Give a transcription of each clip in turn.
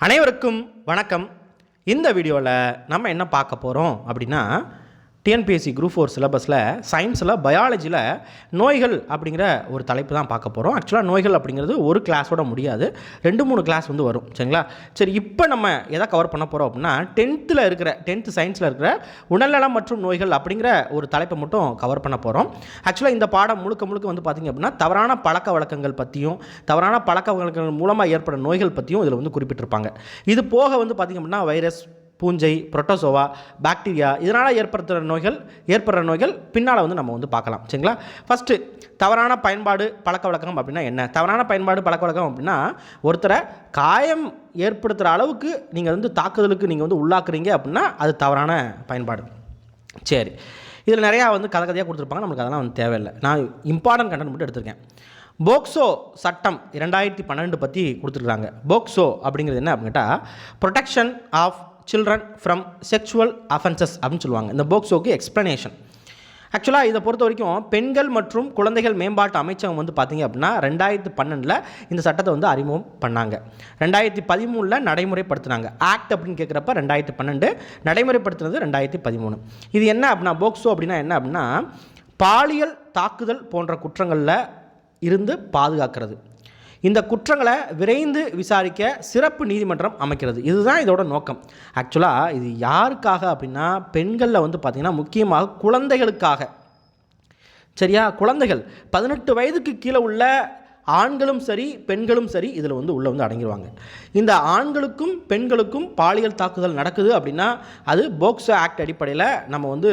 அனைவருக்கும் வணக்கம். இந்த வீடியோவில் நம்ம என்ன பார்க்க போகிறோம் அப்படின்னா டிஎன்பிஎஸ்சி குரூப் ஃபோர் சிலபஸில் சயின்ஸில் பயாலஜியில் நோய்கள் அப்படிங்கிற ஒரு தலைப்பு தான் பார்க்க போகிறோம் ஆக்சுவலாக நோய்கள் அப்படிங்கிறது ஒரு கிளாஸோட முடியாது. ரெண்டு மூணு கிளாஸ் வந்து வரும். சரிங்களா? சரி இப்போ நம்ம எதை கவர் பண்ண போகிறோம் அப்படின்னா டென்த்தில் இருக்கிற டென்த்து சயின்ஸில் இருக்கிற உடல்நலம் மற்றும் நோய்கள் அப்படிங்கிற ஒரு தலைப்பை மட்டும் கவர் பண்ண போகிறோம் ஆக்சுவலாக இந்த பாடம் முழுக்க முழுக்க வந்து பார்த்திங்க அப்படின்னா தவறான பழக்க வழக்கங்கள் பற்றியும் தவறான பழக்க வழக்கங்கள் மூலமாக ஏற்படும் நோய்கள் பற்றியும் இதில் வந்து குறிப்பிட்டிருப்பாங்க. இது போக வந்து பார்த்திங்க அப்படின்னா வைரஸ் பூஞ்சை புரோட்டோசோவா பாக்டீரியா இதனால் ஏற்படுத்துகிற நோய்கள் ஏற்படுற நோய்கள் பின்னால் வந்து நம்ம வந்து பார்க்கலாம். சரிங்களா? ஃபஸ்ட்டு தவறான பயன்பாடு பழக்க வழக்கம் அப்படின்னா என்ன? தவறான பயன்பாடு பழக்க வழக்கம் அப்படின்னா ஒருத்தரை காயம் ஏற்படுத்துகிற அளவுக்கு நீங்கள் வந்து தாக்குதலுக்கு நீங்கள் வந்து உள்ளாக்குறீங்க அப்படின்னா அது தவறான பயன்பாடு. சரி. இதில் நிறையா வந்து கதை கதையாக கொடுத்துருப்பாங்க. நம்மளுக்கு அதெல்லாம் வந்து தேவையில்லை. நான் இம்பார்ட்டன்ட் கண்டென்ட் மட்டும் எடுத்திருக்கேன். போக்சோ சட்டம் இரண்டாயிரத்தி பன்னெண்டு பற்றி கொடுத்துருக்காங்க. போக்சோ அப்படிங்கிறது என்ன அப்படின்ட்டா protection of children from sexual offences அப்படின்னு சொல்லுவாங்க. இந்த போக்சோக்கு எக்ஸ்ப்ளனேஷன் ஆக்சுவலாக இதை பொறுத்த வரைக்கும் பெண்கள் மற்றும் குழந்தைகள் மேம்பாட்டு அமைச்சகம் வந்து பார்த்திங்க அப்படின்னா ரெண்டாயிரத்தி பன்னெண்டில் இந்த சட்டத்தை வந்து அறிமுகம் பண்ணாங்க. ரெண்டாயிரத்தி பதிமூணில் நடைமுறைப்படுத்தினாங்க. ஆக்ட் அப்படின்னு கேட்குறப்ப ரெண்டாயிரத்தி பன்னெண்டு நடைமுறைப்படுத்தினது ரெண்டாயிரத்தி பதிமூணு. இது என்ன அப்படின்னா போக்சோ அப்படின்னா என்ன அப்படின்னா பாலியல் தாக்குதல் போன்ற குற்றங்களில் இருந்து பாதுகாக்கிறது. இந்த குற்றங்களை விரைந்து விசாரிக்க சிறப்பு நீதிமன்றம் அமைக்கிறது. இதுதான் இதோட நோக்கம். ஆக்சுவலாக இது யாருக்காக அப்படின்னா பெண்களில் வந்து பார்த்திங்கன்னா முக்கியமாக குழந்தைகளுக்காக. சரியா? குழந்தைகள். பதினெட்டு வயதுக்கு கீழே உள்ள ஆண்களும் சரி பெண்களும் சரி இதில் வந்து உள்ளே வந்து அடங்கிடுவாங்க இந்த ஆண்களுக்கும் பெண்களுக்கும் பாலியல் தாக்குதல் நடக்குது அப்படின்னா அது போக்சோ ஆக்ட் அடிப்படையில் நம்ம வந்து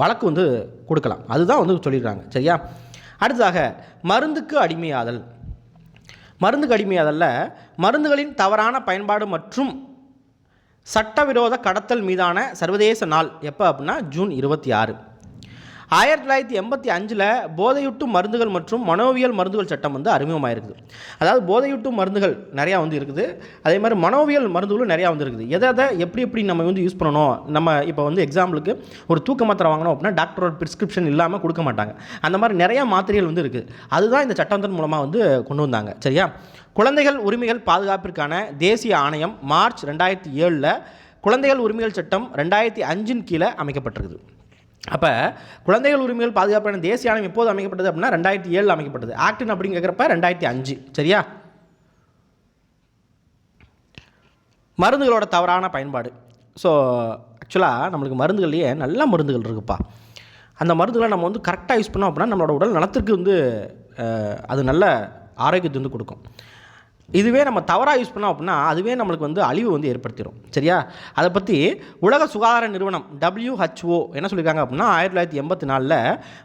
வழக்கு வந்து கொடுக்கலாம். அதுதான் வந்து சொல்லிடுறாங்க சரியா? அடுத்ததாக மருந்துக்கு அடிமையாதல். மருந்துக்கு அடிமையாதல்ல மருந்துகளின் தவறான பயன்பாடு மற்றும் சட்டவிரோத கடத்தல் மீதான சர்வதேச நாள் எப்போ அப்படின்னா ஜூன் இருபத்தி ஆறு. ஆயிரத்தி தொள்ளாயிரத்தி எண்பத்தி அஞ்சில் போதையூட்டும் மருந்துகள் மற்றும் மனோவியல் மருந்துகள் சட்டம் வந்து அறிமுகமாயிருக்குது. அதாவது போதையூட்டும் மருந்துகள் நிறையா வந்து இருக்குது. அதே மாதிரி மனோவியல் மருந்துகளும் நிறையா வந்து இருக்குது. எதை எதை எப்படி எப்படி நம்ம வந்து யூஸ் பண்ணணும்? நம்ம இப்போ வந்து எக்ஸாம்பிளுக்கு ஒரு தூக்க மாத்திரை வாங்கணும் அப்படின்னா டாக்டரோட ப்ரிஸ்கிரிப்ஷன் இல்லாமல் கொடுக்க மாட்டாங்க. அந்த மாதிரி நிறையா மாத்திரைகள் வந்து இருக்குது அதுதான் இந்த சட்டத்தின் மூலமாக வந்து கொண்டு வந்தாங்க. சரியா? குழந்தைகள் உரிமைகள் பாதுகாப்பிற்கான தேசிய ஆணையம் மார்ச் ரெண்டாயிரத்தி ஏழில் குழந்தைகள் உரிமைகள் சட்டம் ரெண்டாயிரத்தி அஞ்சின் கீழே அமைக்கப்பட்டிருக்குது. அப்போ குழந்தைகள் உரிமைகள் பாதுகாப்பான தேசிய ஆணையம் எப்போது அமைக்கப்பட்டது அப்படின்னா ரெண்டாயிரத்தி ஏழில் அமைக்கப்பட்டது. ஆக்டின் அப்படிங்கிறப்ப ரெண்டாயிரத்தி அஞ்சு. சரியா? மருந்துகளோட தவறான பயன்பாடு. ஸோ ஆக்சுவலாக நம்மளுக்கு மருந்துகள்லேயே நல்ல மருந்துகள் இருக்குப்பா. அந்த மருந்துகளை நம்ம வந்து கரெக்டாக யூஸ் பண்ணோம் அப்படின்னா நம்மளோட உடல் நலத்திற்கு வந்து அது நல்ல ஆரோக்கியத்தை வந்து கொடுக்கும். இதுவே நம்ம தவறாக யூஸ் பண்ணோம் அப்படின்னா அதுவே நம்மளுக்கு வந்து அழிவு வந்து ஏற்படுத்திடும் சரியா? அதை பற்றி உலக சுகாதார நிறுவனம் டபிள்யூஹெச்ஓ என்ன சொல்லியிருக்காங்க அப்படின்னா ஆயிரத்தி தொள்ளாயிரத்தி எண்பத்தி நாலில்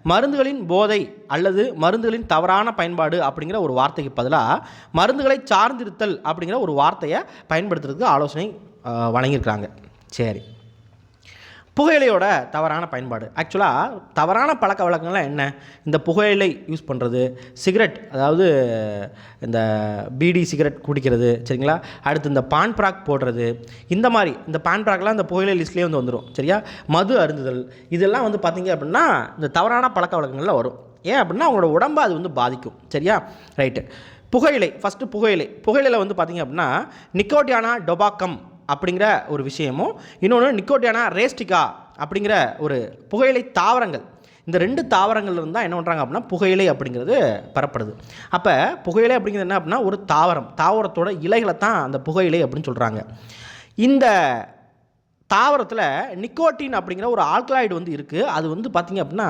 மருந்துகளின் போதை அல்லது மருந்துகளின் தவறான பயன்பாடு அப்படிங்கிற ஒரு வார்த்தைக்கு பதிலாக மருந்துகளை சார்ந்திருத்தல் அப்படிங்கிற ஒரு வார்த்தையை பயன்படுத்துறதுக்கு ஆலோசனை வழங்கியிருக்கிறாங்க. சரி. புகையிலையோட தவறான பயன்பாடு. ஆக்சுவலாக தவறான பழக்க வழக்கங்கள்லாம் என்ன? இந்த புகையிலை யூஸ் பண்ணுறது சிகரெட் அதாவது இந்த பீடி சிகரெட் குடிக்கிறது சரிங்களா? அடுத்து இந்த பான் பிராக் போடுறது இந்த மாதிரி இந்த பான் பிராக்லாம் இந்த புகையிலை லிஸ்ட்லேயே வந்து வந்துடும் சரியா? மது அருந்துதல் இதெல்லாம் வந்து பார்த்திங்க அப்படின்னா இந்த தவறான பழக்க வழக்கங்களில் வரும். ஏன் அப்படின்னா அவங்களோட உடம்பை அது வந்து பாதிக்கும் சரியா? ரைட்டு புகையிலை ஃபஸ்ட்டு புகையிலை. புகையிலையில் வந்து பார்த்தீங்க அப்படின்னா நிக்கோட்டியானா டொபாக்கம் அப்படிங்கிற ஒரு விஷயமும் இன்னொன்று நிக்கோட்டியானா ரேஸ்டிகா அப்படிங்கிற ஒரு புகையிலை தாவரங்கள். இந்த ரெண்டு தாவரங்கள் இருந்தால் என்ன பண்ணுறாங்க அப்படின்னா புகையிலை அப்படிங்கிறது பெறப்படுது அப்போ புகையிலை அப்படிங்கிறது என்ன அப்படின்னா ஒரு தாவரம். தாவரத்தோட இலைகளை தான் அந்த புகையிலை அப்படின்னு சொல்கிறாங்க இந்த தாவரத்தில் நிக்கோட்டின் அப்படிங்கிற ஒரு ஆல்கலாய்டு வந்து இருக்குது அது வந்து பார்த்திங்க அப்படின்னா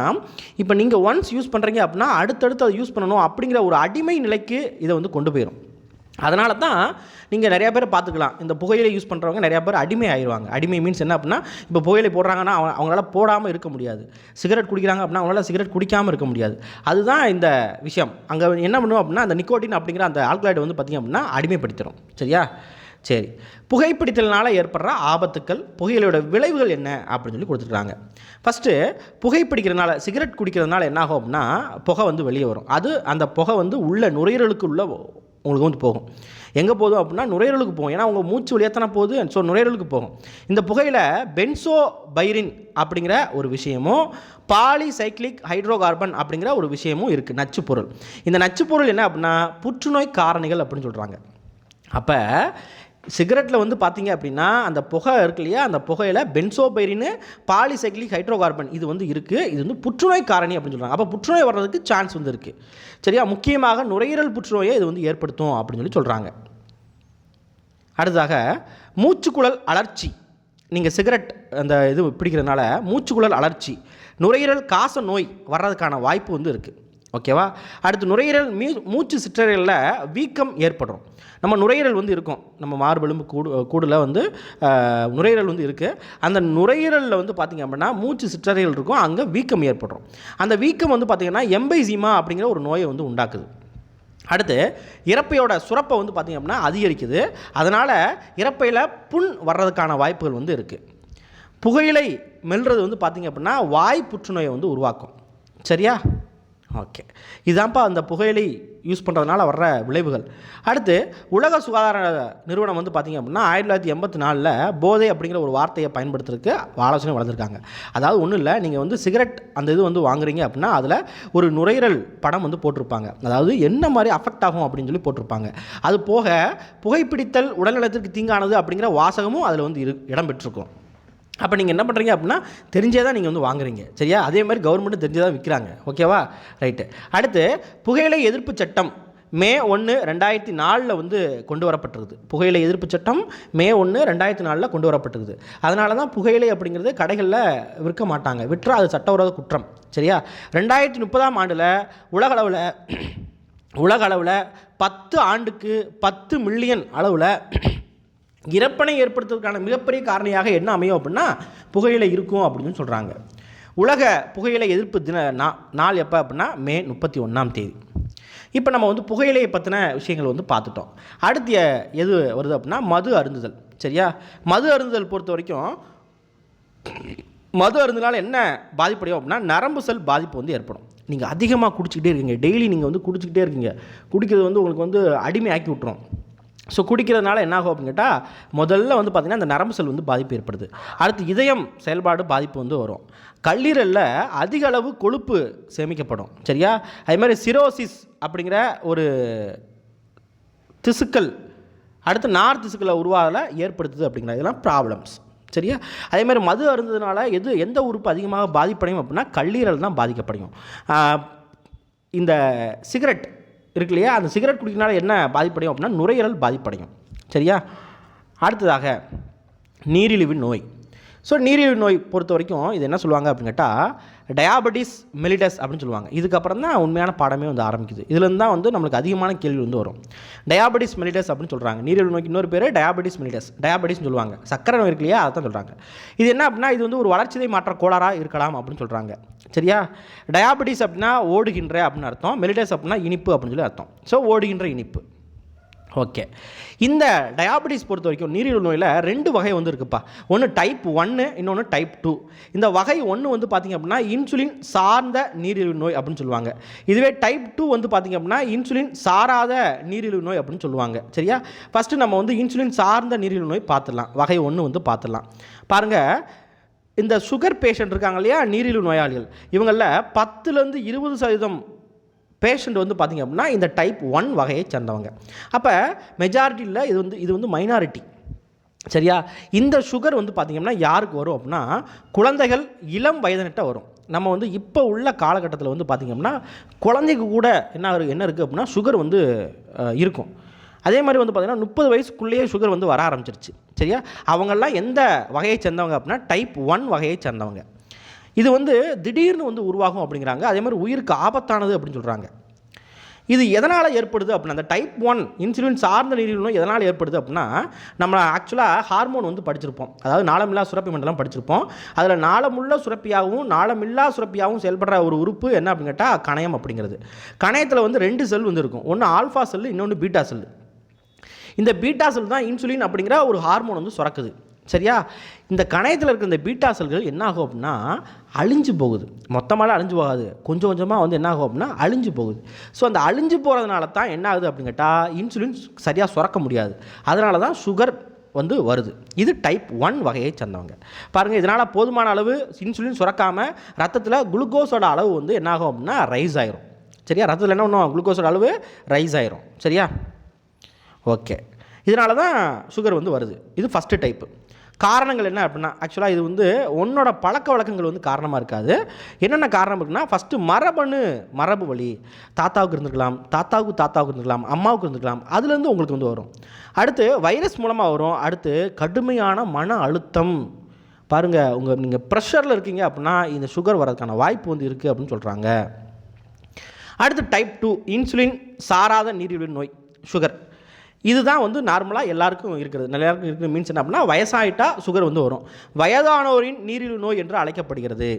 இப்போ நீங்கள் ஒன்ஸ் யூஸ் பண்ணுறீங்க அப்படின்னா அடுத்தடுத்து அதை யூஸ் பண்ணணும் அப்படிங்கிற ஒரு அடிமை நிலைக்கு இதை வந்து கொண்டு போயிடும் அதனால தான் நீங்கள் நிறையா பேர் பார்த்துக்கலாம். இந்த புகையிலை யூஸ் பண்ணுறவங்க நிறையா பேர் அடிமை ஆயிடுவாங்க அடிமை மீன்ஸ் என்ன அப்படின்னா இப்போ புகையிலை போடுறாங்கன்னா அவங்க அவங்களால போடாமல் இருக்க முடியாது. சிகரெட் குடிக்கிறாங்க அப்படின்னா அவங்களால சிகரெட் குடிக்காமல் இருக்க முடியாது. அதுதான் இந்த விஷயம். அங்கே என்ன பண்ணுவோம் அப்படின்னா அந்த நிக்கோட்டின் அப்படிங்கிற அந்த ஆல்கலாய்டு வந்து பார்த்திங்க அப்படின்னா அடிமைப்படுத்திடும் சரியா? சரி. புகைப்பிடித்தல்னால ஏற்படுற ஆபத்துக்கள் புகையிலையோட விளைவுகள் என்ன அப்படின்னு சொல்லி கொடுத்துருக்காங்க. ஃபஸ்ட்டு புகைப்பிடிக்கிறதுனால சிகரெட் குடிக்கிறதுனால என்ன ஆகும் அப்படின்னா புகை வந்து வெளியே வரும். அது அந்த புகை வந்து உள்ள நுரையீரலுக்கு உள்ள உங்களுக்கு வந்து போகும். எங்கே போதும் அப்படின்னா நுரையீரலுக்கு போகும். ஏன்னா உங்கள் மூச்சு வழியாத்தன போகுது. ஸோ நுரையீரலுக்கு போகும். இந்த புகையில் பென்சோ பைரின் அப்படிங்கிற ஒரு விஷயமும் பாலிசைக்ளிக் ஹைட்ரோகார்பன் அப்படிங்கிற ஒரு விஷயமும் இருக்குது நச்சுப்பொருள் இந்த நச்சுப்பொருள் என்ன அப்படின்னா புற்றுநோய் காரணிகள் அப்படின்னு சொல்கிறாங்க அப்போ சிகரெட்டில் வந்து பார்த்தீங்க அப்படின்னா அந்த புகை இருக்கு இல்லையா? அந்த புகையில் பென்சோபைரின்னு பாலிசைக்ளிக் ஹைட்ரோகார்பன் இது வந்து இருக்குது இது வந்து புற்றுநோய் காரணி அப்படின்னு சொல்கிறாங்க அப்போ புற்றுநோய் வர்றதுக்கு சான்ஸ் வந்து இருக்குது சரியா? முக்கியமாக நுரையீரல் புற்றுநோயை இது வந்து ஏற்படுத்தும் அப்படின்னு சொல்லி சொல்கிறாங்க அடுத்ததாக மூச்சுக்குழல் அலர்ச்சி. நீங்கள் சிகரெட் அந்த இது பிடிக்கிறதுனால மூச்சுக்குழல் அலர்ச்சி. நுரையீரல் காச நோய் வர்றதுக்கான வாய்ப்பு வந்து இருக்குது ஓகேவா? அடுத்து நுரையீரல் மீ மூச்சு சிற்றறைகளில் வீக்கம் ஏற்படும். நம்ம நுரையீரல் வந்து இருக்கும். நம்ம மார்பெலும்பு கூடு கூடில் வந்து நுரையீரல் வந்து இருக்குது அந்த நுரையீரலில் வந்து பார்த்திங்க அப்படின்னா மூச்சு சிற்றறைகள் இருக்கும். அங்கே வீக்கம் ஏற்படும். அந்த வீக்கம் வந்து பார்த்திங்கன்னா எம்பைசீமா அப்படிங்கிற ஒரு நோயை வந்து உண்டாக்குது. அடுத்து இறப்பையோட சுரப்பை வந்து பார்த்திங்க அப்படின்னா அதிகரிக்குது. அதனால் இறப்பையில் புண் வர்றதுக்கான வாய்ப்புகள் வந்து இருக்குது புகையிலை மெல்றது வந்து பார்த்திங்க அப்படின்னா வாய் புற்றுநோயை வந்து உருவாக்கும். சரியா? ஓகே. இதுதான்ப்பா அந்த புகையிலை யூஸ் பண்ணுறதுனால வர்ற விளைவுகள். அடுத்து உலக சுகாதார நிறுவனம் வந்து பார்த்திங்க அப்படின்னா ஆயிரத்தி தொள்ளாயிரத்தி எண்பத்தி நாலில் போதை அப்படிங்கிற ஒரு வார்த்தையை பயன்படுத்துறதுக்கு ஆலோசனை வளர்ந்துருக்காங்க. அதாவது ஒன்றும் இல்லை நீங்கள் வந்து சிகரெட் அந்த இது வந்து வாங்குறீங்க அப்படின்னா அதில் ஒரு நுரையீரல் படம் வந்து போட்டிருப்பாங்க. அதாவது என்ன மாதிரி அஃபெக்ட் ஆகும் அப்படின்னு சொல்லி போட்டிருப்பாங்க. அது போக புகைப்பிடித்தல் உடல்நலத்திற்கு தீங்கானது அப்படிங்கிற வாசகமும் அதில் வந்து இரு இடம்பெற்றிருக்கும். அப்போ நீங்கள் என்ன பண்ணுறீங்க அப்படின்னா தெரிஞ்சே தான் நீங்கள் வந்து வாங்குறீங்க. சரியா? அதே மாதிரி கவர்மெண்ட்டும் தெரிஞ்சே தான் விற்கிறாங்க ஓகேவா ரைட்டு அடுத்து புகையிலை எதிர்ப்பு சட்டம் மே ஒன்று ரெண்டாயிரத்தி நாலில் வந்து கொண்டு வரப்பட்டிருக்குது. புகையிலை எதிர்ப்பு சட்டம் மே ஒன்று ரெண்டாயிரத்தி நாலில் கொண்டு வரப்பட்டிருக்குது. அதனால தான் புகையிலை அப்படிங்கிறது கடைகளில் விற்க மாட்டாங்க. விற்றா அது சட்டவிரோத குற்றம். சரியா? ரெண்டாயிரத்தி முப்பதாம் ஆண்டில் உலகளவில் உலக அளவில் பத்து ஆண்டுக்கு பத்து மில்லியன் அளவில் இறப்பனை ஏற்படுத்துவதற்கான மிகப்பெரிய காரணியாக என்ன அமையும் அப்படின்னா புகையிலை இருக்கும் அப்படின்னு சொல்கிறாங்க உலக புகையிலை எதிர்ப்பு தின நா நாள் எப்போ அப்படின்னா மே முப்பத்தி ஒன்றாம் தேதி. இப்போ நம்ம வந்து புகையிலையை பற்றின விஷயங்கள் வந்து பார்த்துட்டோம். அடுத்து எது வருது அப்படின்னா மது அருந்துதல். சரியா? மது அருந்துதல் பொறுத்த வரைக்கும் மது அருந்தினால் என்ன பாதிப்படையும் அப்படின்னா நரம்பு செல் பாதிப்பு வந்து ஏற்படும். நீங்கள் அதிகமாக குடிச்சிக்கிட்டே இருக்கீங்க. டெய்லி நீங்கள் வந்து குடிச்சிக்கிட்டே இருக்கீங்க. குடிக்கிறது வந்து உங்களுக்கு வந்து அடிமை ஆக்கி விட்டுரும். ஸோ குடிக்கிறதுனால என்ன ஆகும் அப்படின்னு கேட்டால் முதல்ல வந்து பார்த்திங்கன்னா அந்த நரம்பு செல் வந்து பாதிப்பு ஏற்படுது. அடுத்து இதயம் செயல்பாடு பாதிப்பு வந்து வரும். கல்லீரலில் அதிக அளவு கொழுப்பு சேமிக்கப்படும். சரியா? அதே மாதிரி சிரோசிஸ் அப்படிங்கிற ஒரு திசுக்கள் அடுத்து நார் திசுக்களை உருவாகல ஏற்படுத்துது அப்படிங்கிற இதெல்லாம் ப்ராப்ளம்ஸ் சரியா? அதே மாதிரி மது அருந்ததுனால எது எந்த உறுப்பு அதிகமாக பாதிப்படையும் அப்படின்னா கல்லீரல் தான் பாதிக்கப்படையும். இந்த சிகரெட் இருக்கு இல்லையா அந்த சிகரெட் குடிக்கிறனால என்ன பாதிப்படையும் அப்படின்னா நுரையீரல் பாதிப்படையும். சரியா? அடுத்ததாக நீரிழிவு நோய். ஸோ நீரிழிவு நோய் பொறுத்த வரைக்கும் இது என்ன சொல்லுவாங்க அப்படின்னு கேட்டால் டயாபெட்டிஸ் மெலிடஸ் அப்படின்னு சொல்லுவாங்க. இதுக்கப்புறம் தான் உண்மையான பாடமே வந்து ஆரம்பிக்குது. இதுலேருந்து தான் வந்து நம்மளுக்கு அதிகமான கேள்வி வந்து வரும். டயாபெட்டிஸ் மெலிடஸ் அப்படின்னு சொல்கிறாங்க நீரிழிவு நோய்க்கு இன்னொரு பேர் டயாபெட்டிஸ் மெலிடஸ் டயாபெட்டிஸ்னு சொல்லுவாங்க. சக்கரை நோய் இருக்கு இல்லையா? அதை தான் சொல்கிறாங்க இது என்ன அப்படின்னா இது வந்து ஒரு வளர்ச்சிதை மாற்ற கோளாறாக இருக்கலாம் அப்படின்னு சொல்கிறாங்க சரியா? டயாபெட்டிஸ் அப்படின்னா ஓடுகின்ற அப்படின்னு அர்த்தம். மெலிடஸ் அப்படின்னா இனிப்பு அப்படின்னு சொல்லி அர்த்தம். ஸோ ஓடுகின்ற இனிப்பு. ஓகே இந்த டயாபெட்டிஸ் பொறுத்த வரைக்கும் நீரிழிவு நோயில் ரெண்டு வகை வந்து இருக்குப்பா. ஒன்று டைப் ஒன்று இன்னொன்று டைப் டூ இந்த வகை ஒன்று வந்து பார்த்திங்க அப்படின்னா இன்சுலின் சார்ந்த நீரிழிவு நோய் அப்படின்னு சொல்லுவாங்க. இதுவே டைப் டூ வந்து பார்த்திங்க அப்படின்னா இன்சுலின் சாராத நீரிழிவு நோய் அப்படின்னு சொல்லுவாங்க. சரியா? ஃபஸ்ட்டு நம்ம வந்து இன்சுலின் சார்ந்த நீரிழிவு நோய் பார்த்துடலாம் வகை ஒன்று வந்து பார்த்துடலாம் பாருங்கள் இந்த சுகர் பேஷண்ட் இருக்காங்க இல்லையா? நீரிழிவு நோயாளிகள். இவங்களில் பத்துலேருந்து இருபது சதவீதம் பேஷண்ட் வந்து பார்த்திங்க அப்படின்னா இந்த டைப் ஒன் வகையை சேர்ந்தவங்க. அப்போ மெஜாரிட்டியில் இது வந்து இது வந்து மைனாரிட்டி சரியா? இந்த சுகர் வந்து பார்த்திங்கன்னா யாருக்கு வரும் அப்படின்னா குழந்தைகள் இளம் வயதினிட்ட வரும். நம்ம வந்து இப்போ உள்ள காலகட்டத்தில் வந்து பார்த்திங்க அப்படின்னா குழந்தைக்கு கூட என்ன என்ன இருக்குது அப்படின்னா சுகர் வந்து இருக்கும். அதே மாதிரி வந்து பார்த்திங்கன்னா முப்பது வயசுக்குள்ளேயே சுகர் வந்து வர ஆரம்பிச்சிருச்சு. சரியா? அவங்கெல்லாம் எந்த வகையை சேர்ந்தவங்க அப்படின்னா டைப் ஒன் வகையை சேர்ந்தவங்க. இது வந்து திடீர்னு வந்து உருவாகும் அப்படிங்கிறாங்க. அதே மாதிரி உயிருக்கு ஆபத்தானது அப்படின்னு சொல்கிறாங்க இது எதனால் ஏற்படுது அப்படின்னா அந்த டைப் ஒன் இன்சுலின் சார்ந்த நீரிழிவு நோய் எதனால் ஏற்படுது அப்படின்னா நம்ம ஆக்சுவலாக ஹார்மோன் வந்து படிச்சிருப்போம். அதாவது நாளமில்லா சுரப்பி மண்டலம் படிச்சிருப்போம். அதில் நாளமுள்ள சுரப்பியாகவும் நாளமில்லா சுரப்பியாகவும் செயல்படுற ஒரு உறுப்பு என்ன அப்படின்னு கேட்டால் கணையம் அப்படிங்கிறது. கணையத்தில் வந்து ரெண்டு செல் வந்து இருக்கும். ஒன்று ஆல்ஃபா செல் இன்னொன்று பீட்டா செல் இந்த பீட்டா செல் தான் இன்சுலின் அப்படிங்கிற ஒரு ஹார்மோன் வந்து சுரக்குது. சரியா? இந்த கணையத்தில் இருக்கிற இந்த பீட்டா செல்கள் என்ன ஆகும் அப்படின்னா அழிஞ்சு போகுது. மொத்தமாக அழிஞ்சு போகாது. கொஞ்சம் கொஞ்சமாக வந்து என்ன ஆகும் அப்படின்னா அழிஞ்சு போகுது. ஸோ அந்த அழிஞ்சு போகிறதுனால தான் என்ன ஆகுது அப்படின்னு கேட்டால் இன்சுலின் சரியாக சுரக்க முடியாது. அதனால தான் சுகர் வந்து வருது. இது டைப் ஒன் வகையை சேர்ந்தவங்க. பாருங்கள் இதனால் போதுமான அளவு இன்சுலின் சுரக்காமல் ரத்தத்தில் குளுக்கோஸோட அளவு வந்து என்னாகும் அப்படின்னா ரைஸ் ஆயிரும். சரியா? ரத்தத்தில் என்ன பண்ணுவோம் குளுக்கோஸோட அளவு ரைஸ் ஆயிரும். சரியா? ஓகே இதனால தான் சுகர் வந்து வருது. இது ஃபஸ்ட்டு டைப்பு காரணங்கள் என்ன அப்படின்னா ஆக்சுவலாக இது வந்து உன்னோட பழக்க வழக்கங்கள் வந்து காரணமாக இருக்காது. என்னென்ன காரணம் இருக்குன்னா ஃபஸ்ட்டு மரபணு மரபு வழி. தாத்தாவுக்கு இருந்திருக்கலாம் தாத்தாவுக்கு தாத்தாவுக்கு இருந்திருக்கலாம் அம்மாவுக்கு இருந்துக்கலாம் அதுலேருந்து உங்களுக்கு வந்து வரும். அடுத்து வைரஸ் மூலமாக வரும். அடுத்து கடுமையான மன அழுத்தம். பாருங்கள் உங்கள் நீங்கள் ப்ரெஷரில் இருக்கீங்க அப்படின்னா இந்த சுகர் வரதுக்கான வாய்ப்பு வந்து இருக்குது அப்படின்னு சொல்கிறாங்க அடுத்து டைப் டூ இன்சுலின் சாராத நீரிழிவு நோய் சுகர் இதுதான் வந்து நார்மலாக எல்லாருக்கும் இருக்கிறது. எல்லாருக்கும் இருக்கிற மீன்ஸ் என்ன அப்படின்னா வயசாயிட்டா சுகர் வந்து வரும். வயதானோரின் நீரிழிவு நோய் என்று அழைக்கப்படுகிறது.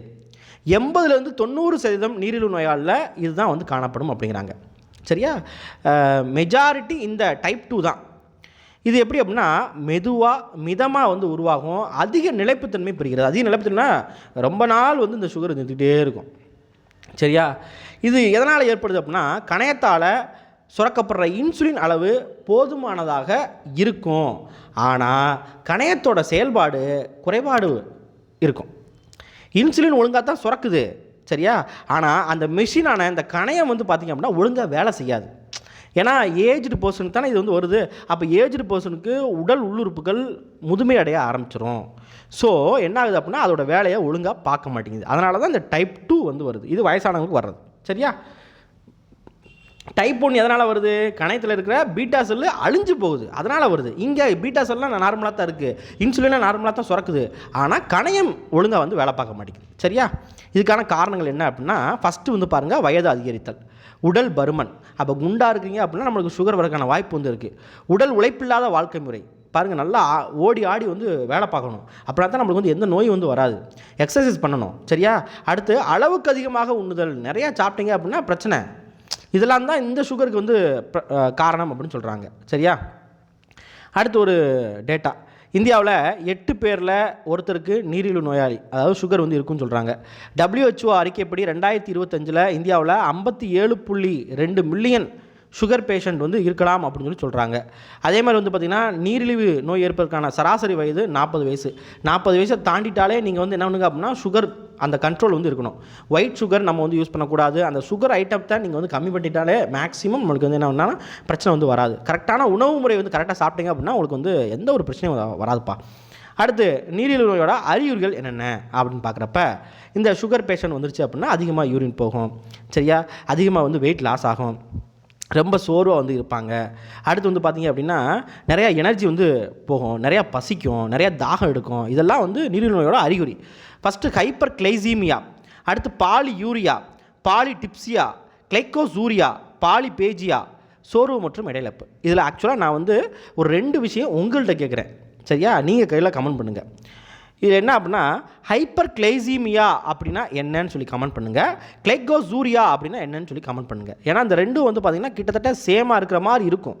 எண்பதுலேருந்து தொண்ணூறு சதவீதம் நீரிழிவு நோயாளில் இதுதான் வந்து காணப்படும் அப்படிங்கிறாங்க. சரியா? மெஜாரிட்டி இந்த டைப் டூ தான். இது எப்படி அப்படின்னா மெதுவாக மிதமாக வந்து உருவாகும். அதிக நிலைப்புத்தன்மை பெறுகிறது. அதிக நிலைப்புத்தன்மை ரொம்ப நாள் வந்து இந்த சுகர் இருந்துகிட்டே இருக்கும். சரியா? இது எதனால் ஏற்படுது அப்படின்னா கணையத்தால் சுரக்கப்படுற இன்சுலின் அளவு போதுமானதாக இருக்கும். ஆனால் கணையத்தோட செயல்பாடு குறைபாடு இருக்கும். இன்சுலின் ஒழுங்காக தான் சுரக்குது சரியா? ஆனால் அந்த மிஷினான இந்த கணையம் வந்து பார்த்திங்க அப்படின்னா ஒழுங்காக வேலை செய்யாது. ஏன்னா ஏஜ்டு பர்சனுக்கு தானே இது வந்து வருது. அப்போ ஏஜ்டு பர்சனுக்கு உடல் உள்ளுறுப்புகள் முதுமை அடைய ஆரம்பிச்சிரும். ஸோ என்ன ஆகுது அப்படின்னா அதோட வேலையை ஒழுங்காக பார்க்க மாட்டேங்குது. அதனால தான் இந்த டைப் டூ வந்து வருது. இது வயசானவங்களுக்கு வர்றது சரியா? டைப் ஒன் எதனால் வருது? கணையத்தில் இருக்கிற பீட்டா செல்லு அழிஞ்சு போகுது. அதனால் வருது. இங்கே பீட்டா செல்லாம் நார்மலாக தான் இருக்குது இன்சுலினாக நார்மலாக தான் சுரக்குது. ஆனால் கணையம் ஒழுங்காக வந்து வேலை பார்க்க மாட்டேங்குது. சரியா? இதுக்கான காரணங்கள் என்ன அப்படின்னா ஃபஸ்ட்டு வந்து பாருங்கள் வயது அதிகரித்தல். உடல் பருமன். அப்போ குண்டாக இருக்கீங்க அப்படின்னா நம்மளுக்கு சுகர் வரக்கான வாய்ப்பு வந்து இருக்குது உடல் உழைப்பில்லாத வாழ்க்கை முறை. பாருங்கள் நல்லா ஓடி ஆடி வந்து வேலை பார்க்கணும். அப்படின்னா தான் நம்மளுக்கு வந்து எந்த நோய் வந்து வராது. எக்ஸசைஸ் பண்ணணும். சரியா? அடுத்து அளவுக்கு அதிகமாக உண்ணுதல். நிறையா சாப்பிட்டீங்க அப்படின்னா பிரச்சனை. இதெல்லாம் தான் இந்த சுகருக்கு வந்து காரணம் அப்படின்னு சொல்கிறாங்க சரியா? அடுத்து ஒரு டேட்டா இந்தியாவில் எட்டு பேரில் ஒருத்தருக்கு நீரிழிவு நோயாளி அதாவது சுகர் வந்து இருக்குன்னு சொல்கிறாங்க டபிள்யூஹெச்ஓ அறிக்கைப்படி ரெண்டாயிரத்தி இருபத்தஞ்சில் இந்தியாவில் ஐம்பத்தி ஏழு புள்ளி ரெண்டு மில்லியன் சுகர் பேஷண்ட் வந்து இருக்கலாம் அப்படின்னு சொல்லி சொல்கிறாங்க அதே மாதிரி வந்து பார்த்திங்கன்னா நீரிழிவு நோய் ஏற்பதற்கான சராசரி வயது நாற்பது வயசு. நாற்பது வயசை தாண்டிட்டாலே நீங்கள் வந்து என்ன பண்ணுங்க அப்படின்னா சுகர் அந்த கண்ட்ரோல் வந்து இருக்கணும். ஒயிட் சுகர் நம்ம வந்து யூஸ் பண்ணக்கூடாது. அந்த சுகர் ஐட்டத்தை நீங்கள் வந்து கம்மி பண்ணிட்டாலே மேக்ஸிமம் நம்மளுக்கு வந்து என்ன பண்ணால் பிரச்சனை வந்து வராது. கரெக்டான உணவு முறை வந்து கரெக்டாக சாப்பிட்டீங்க அப்படின்னா உங்களுக்கு வந்து எந்த ஒரு பிரச்சனையும் வ- வராதுப்பா. அடுத்து நீரிழிவு நோயோட அறிகுறிகள் என்னென்ன அப்படின்னு பார்க்குறப்ப இந்த சுகர் பேஷண்ட் வந்துருச்சு அப்படின்னா அதிகமாக யூரின் போகும். சரியா? அதிகமாக வந்து வெயிட் லாஸ் ஆகும். ரொம்ப சோர்வாக வந்து இருப்பாங்க. அடுத்து வந்து பார்த்தீங்க அப்படின்னா நிறையா எனர்ஜி வந்து போகும். நிறையா பசிக்கும். நிறையா தாகம் எடுக்கும். இதெல்லாம் வந்து நீரிழிவு நோயோட அறிகுறி. ஃபஸ்ட்டு ஹைப்பர் கிளைசீமியா அடுத்து polyuria polydipsia glycosuria polyphagia சோர்வு மற்றும் இடையிலப்பு இதில் ஆக்சுவலாக நான் வந்து ஒரு ரெண்டு விஷயம் உங்கள்கிட்ட கேட்குறேன் சரியா? நீங்கள் கையில் கமெண்ட் பண்ணுங்கள் இது என்ன அப்படின்னா ஹைப்பர் கிளைசீமியா அப்படின்னா என்னன்னு சொல்லி கமெண்ட் பண்ணுங்கள் கிளைகோசூரியா அப்படின்னா என்னன்னு சொல்லி கமெண்ட் பண்ணுங்கள் ஏன்னா இந்த ரெண்டும் வந்து பார்த்திங்கன்னா கிட்டத்தட்ட சேமாக இருக்கிற மாதிரி இருக்கும்.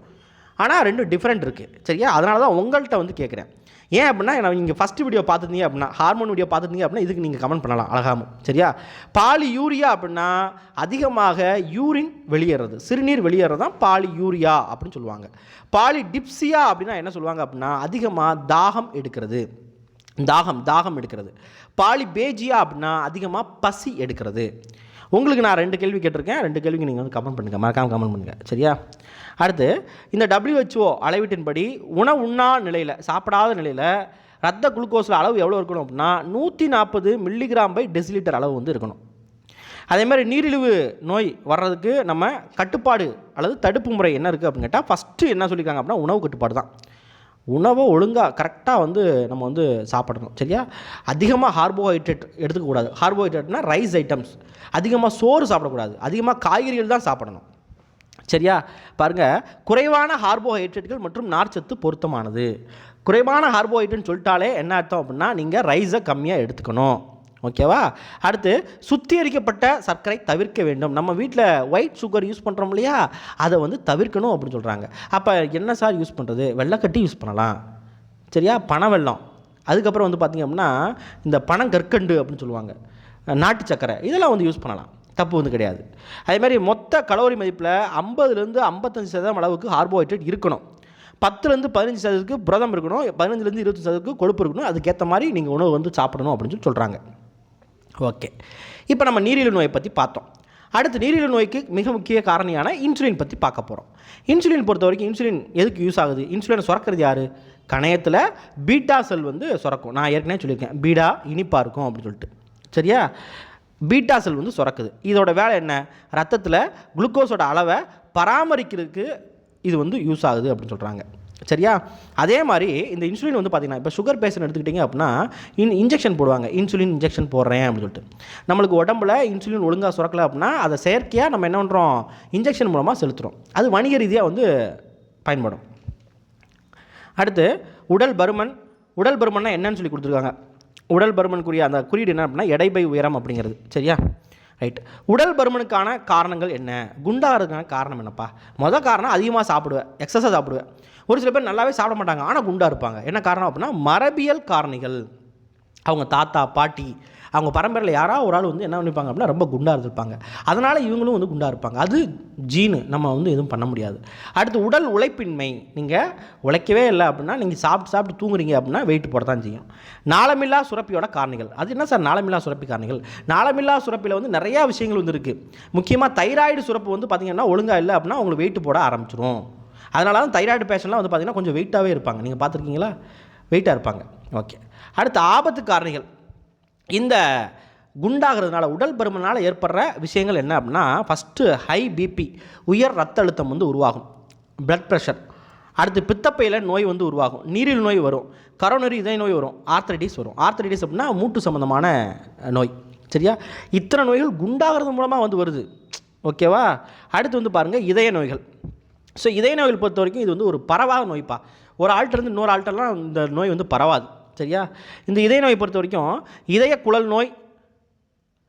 ஆனால் ரெண்டும் டிஃப்ரெண்ட் இருக்குது சரியா? அதனால தான் உங்கள்கிட்ட வந்து கேட்குறேன் ஏன் அப்படின்னா நான் நீங்கள் ஃபஸ்ட்டு வீடியோ பார்த்துருந்தீங்க அப்படின்னா ஹார்மோன் வீடியோ பார்த்துருந்தீங்க அப்படின்னா இதுக்கு நீங்கள் கமெண்ட் பண்ணலாம் அழகாமும் சரியா? பாலி யூரியா அப்படின்னா அதிகமாக யூரின் வெளியேறது. சிறுநீர் வெளியேறது தான் பாலி யூரியா அப்படின்னு சொல்லுவாங்க. பாலி டிப்சியா அப்படின்னா என்ன சொல்லுவாங்க அப்படின்னா அதிகமாக தாகம் எடுக்கிறது. தாகம் தாகம் எடுக்கிறது. பாலி பேஜியா அப்படின்னா அதிகமாக பசி எடுக்கிறது. உங்களுக்கு நான் ரெண்டு கேள்வி கேட்டிருக்கேன். ரெண்டு கேள்விக்கு நீங்கள் வந்து கமெண்ட் பண்ணுங்கள் மறக்காமல் கமெண்ட் பண்ணுங்கள் சரியா? அடுத்து இந்த டபிள்யூஹெச்ஓ அளவீட்டின்படி உணவு உண்ணா நிலையில் சாப்பிடாத நிலையில் ரத்த குளுக்கோஸில் அளவு எவ்வளோ இருக்கணும் அப்படின்னா நூற்றி நாற்பது மில்லிகிராம் பை டெசிலிட்டர் அளவு வந்து இருக்கணும். அதே மாதிரி நீரிழிவு நோய் வர்றதுக்கு நம்ம கட்டுப்பாடு அல்லது தடுப்பு முறை என்ன இருக்குது அப்படின்னு கேட்டால் ஃபஸ்ட்டு என்ன சொல்லியிருக்காங்க அப்படின்னா உணவு கட்டுப்பாடு தான். உணவை ஒழுங்காக கரெக்டாக வந்து நம்ம வந்து சாப்பிடணும் சரியா? அதிகமாக ஹார்போஹைட்ரேட் எடுத்துக்கக்கூடாது. ஹார்போஹைட்ரேட்னா ரைஸ் ஐட்டம்ஸ் அதிகமாக சோறு சாப்பிடக்கூடாது. அதிகமாக காய்கறிகள் தான் சாப்பிடணும். சரியா? பாருங்கள் குறைவான ஹார்போஹைட்ரேட்டுகள் மற்றும் நார்ச்சத்து பொருத்தமானது. குறைவான ஹார்போஹைட்ரேட்னு சொல்லிட்டாலே என்ன அர்த்தம் அப்படின்னா நீங்கள் ரைஸை கம்மியாக எடுத்துக்கணும். ஓகேவா அடுத்து சுத்திகரிக்கப்பட்ட சர்க்கரை தவிர்க்க வேண்டும். நம்ம வீட்டில் ஒயிட் சுகர் யூஸ் பண்ணுறோம் இல்லையா? அதை வந்து தவிர்க்கணும் அப்படின்னு சொல்கிறாங்க அப்போ என்ன சார் யூஸ் பண்ணுறது வெள்ளைக்கட்டி யூஸ் பண்ணலாம். சரியா? பனை வெள்ளம். அதுக்கப்புறம் வந்து பார்த்திங்க அப்படின்னா இந்த பனங்கற்கண்டு அப்படின்னு சொல்லுவாங்க. நாட்டு சர்க்கரை. இதெல்லாம் வந்து யூஸ் பண்ணலாம். தப்பு வந்து கிடையாது. அதேமாதிரி மொத்த கலோரி மதிப்பில் ஐம்பதுலேருந்து ஐம்பத்தஞ்சு சதவீதம் அளவுக்கு கார்போஹைட்ரேட் இருக்கணும். பத்துலேருந்து பதினஞ்சு சதவீதத்துக்கு புரதம் இருக்கணும். பதினஞ்சுலேருந்து இருபது சதவீதத்துக்கு கொழுப்பு இருக்கணும். அதுக்கேற்ற மாதிரி நீங்கள் உணவு வந்து சாப்பிடணும் அப்படின்னு சொல்லி சொல்கிறாங்க ஓகே. இப்போ நம்ம நீரிழிவு நோயை பற்றி பார்த்தோம். அடுத்து நீரிழிவு நோய்க்கு மிக முக்கிய காரணியான இன்சுலின் பற்றி பார்க்க போகிறோம் இன்சுலின் பொறுத்த வரைக்கும் இன்சுலின் எதுக்கு யூஸ் ஆகுது? இன்சுலினை சுரக்கிறது யார்? கணையத்தில் பீட்டா செல் வந்து சுரக்கும். நான் ஏற்கனவே சொல்லியிருக்கேன். பீடா இனிப்பாக இருக்கும் அப்படின்னு சொல்லிட்டு. சரியா? பீட்டா செல் வந்து சுரக்குது. இதோட வேலை என்ன? ரத்தத்தில் குளுக்கோஸோட அளவை பராமரிக்கிறதுக்கு இது வந்து யூஸ் ஆகுது அப்படின்னு சொல்கிறாங்க சரியா? அதே மாதிரி இந்த இன்சுலின் வந்து பார்த்திங்கன்னா இப்போ சுகர் பேஷண்ட் எடுத்துக்கிட்டிங்க அப்படின்னா இன் இன்ஜெக்ஷன் போடுவாங்க. இன்சுலின் இன்ஜெக்ஷன் போடுறேன் அப்படின்னு சொல்லிட்டு. நம்மளுக்கு உடம்புல இன்சுலின் ஒழுங்காக சுரக்கல அப்படின்னா அதை செயற்கையாக நம்ம என்ன பண்ணுறோம் இன்ஜெக்ஷன் மூலமாக செலுத்துகிறோம் அது வணிக ரீதியாக வந்து பயன்படும். அடுத்து உடல் பருமன். உடல் பருமன்னா என்னன்னு சொல்லி கொடுத்துருக்காங்க. உடல் பருமனுக்குரிய அந்த குறியீடு என்ன அப்படின்னா எடை பை உயரம் அப்படிங்கிறது. சரியா? ரைட் உடல் பருமனுக்கான காரணங்கள் என்ன? குண்டாகிறதுக்கான காரணம் என்னப்பா? மொதல் காரணம் அதிகமாக சாப்பிடுவேன். எக்ஸஸாக சாப்பிடுவேன். ஒரு சில பேர் நல்லாவே சாப்பிட மாட்டாங்க. ஆனால் குண்டாக இருப்பாங்க. என்ன காரணம் அப்படின்னா மரபியல் காரணிகள். அவங்க தாத்தா பாட்டி அவங்க பரம்பரையில் யாராவது ஒரு ஆள் வந்து என்ன பண்ணிப்பாங்க அப்படின்னா ரொம்ப குண்டாக இருந்திருப்பாங்க. அதனால் இவங்களும் வந்து குண்டாக இருப்பாங்க. அது ஜீனு நம்ம வந்து எதுவும் பண்ண முடியாது. அடுத்து உடல் உழைப்பின்மை. நீங்கள் உழைக்கவே இல்லை அப்படின்னா நீங்கள் சாப்பிட்டு சாப்பிட்டு தூங்குறீங்க அப்படின்னா வெயிட் போட தான் செய்யும். நாளமில்லா சுரப்பியோட காரணிகள். அது என்ன சார் நாளமில்லா சுரப்பி காரணிகள்? நாளமில்லா சுரப்பியில் வந்து நிறையா விஷயங்கள் வந்து இருக்குது முக்கியமாக தைராய்டு சுரப்பு வந்து பார்த்திங்கன்னா ஒழுங்காக இல்லை அப்படின்னா உங்களுக்கு வெயிட் போட ஆரம்பிச்சிரும். அதனால தான் தைராய்டு பேஷண்ட்லாம் வந்து பார்த்திங்கன்னா கொஞ்சம் வெயிட்டாகவே இருப்பாங்க. நீங்கள் பார்த்துருக்கீங்களா வெயிட்டாக இருப்பாங்க. ஓகே அடுத்து ஆபத்து காரணிகள். இந்த குண்டாகிறதுனால உடல் பருமனால் ஏற்படுற விஷயங்கள் என்ன அப்படின்னா ஃபஸ்ட்டு ஹை பிபி உயர் ரத்த அழுத்தம் வந்து உருவாகும். பிளட் ப்ரெஷர் அடுத்து பித்தப்பையில் நோய் வந்து உருவாகும். நீரில் நோய் வரும். கரோனரி இதய நோய் வரும். ஆர்த்தரைட்டிஸ் வரும். ஆர்த்தரைட்டிஸ் அப்படின்னா மூட்டு சம்மந்தமான நோய். சரியா? இத்தனை நோய்கள் குண்டாகிறது மூலமாக வந்து வருது. ஓகேவா அடுத்து வந்து பாருங்கள் இதய நோய்கள். ஸோ இதய நோய்கள் பொறுத்த வரைக்கும் இது வந்து ஒரு பரவாத நோய்ப்பா. ஒரு ஆள்கிட்ட இருந்து இன்னொரு ஆள்கிட்டலாம் இந்த நோய் வந்து பரவாது. சரியா? இந்த இதய நோய் பொறுத்த வரைக்கும் இதய குழல் நோய்